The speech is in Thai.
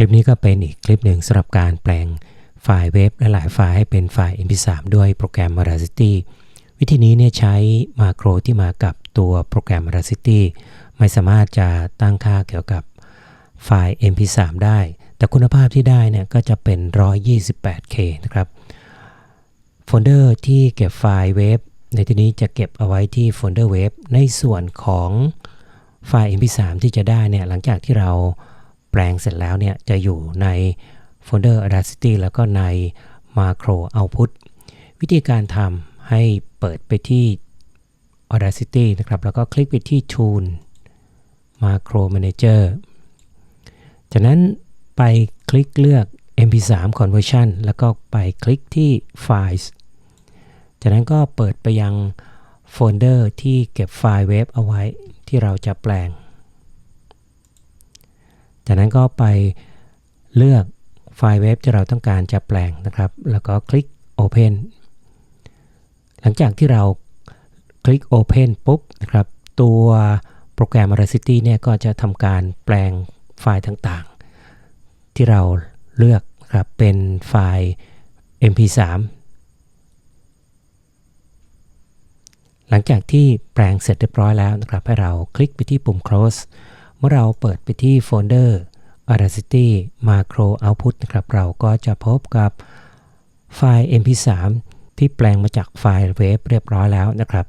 ลิปนี้ก็เป็นอีกคลิปหนึ่งสำหรับการแปลงไฟล์เว็บและหลายไฟล์ให้เป็นไฟล์ mp3 ด้วยโปรแกรม Audacity วิธีนี้เนี่ยใช้มาโครที่มากับตัวโปรแกรม Audacity ไม่สามารถจะตั้งค่าเกี่ยวกับไฟล์ mp3 ได้ แต่คุณภาพที่ได้เนี่ยก็จะเป็น 128k นะครับ โฟลเดอร์ที่เก็บไฟล์เว็บในที่นี้จะเก็บเอาไว้ที่โฟลเดอร์เว็บในส่วนของไฟล์ mp3 ที่จะได้เนี่ยหลังจากที่เรา แปลงเสร็จแล้วเนี่ยจะอยู่ในโฟลเดอร์ Audacity แล้วก็ใน Macro Output วิธีการทำให้เปิดไปที่ Audacity นะครับ แล้วก็คลิกไปที่ Tool Macro Manager จากนั้นไปคลิกเลือก mp3 conversion แล้วก็ไปคลิกที่ files จากนั้นก็เปิดไปยังโฟลเดอร์ที่เก็บไฟล์เว็บเอาไว้ที่เราจะแปลง จากนั้นก็ไปเลือกไฟล์เว็บที่เราต้องการจะแปลงนะครับ แล้วก็คลิก Open หลังจากที่เราคลิก Open ปุ๊บนะครับ ตัวโปรแกรม Audacity เนี่ยก็จะทำการแปลงไฟล์ต่างๆ ที่เราเลือกครับเป็นไฟล์ mp3 หลังจากที่แปลงเสร็จเรียบร้อยแล้วนะครับ ให้เราคลิกไปที่ปุ่ม close เมื่อเราเปิดไปที่โฟลเดอร์ Audacity Macro Output นะครับ เราก็จะพบกับไฟล์ mp3 ที่แปลงมาจากไฟล์เวฟเรียบร้อยแล้วนะครับ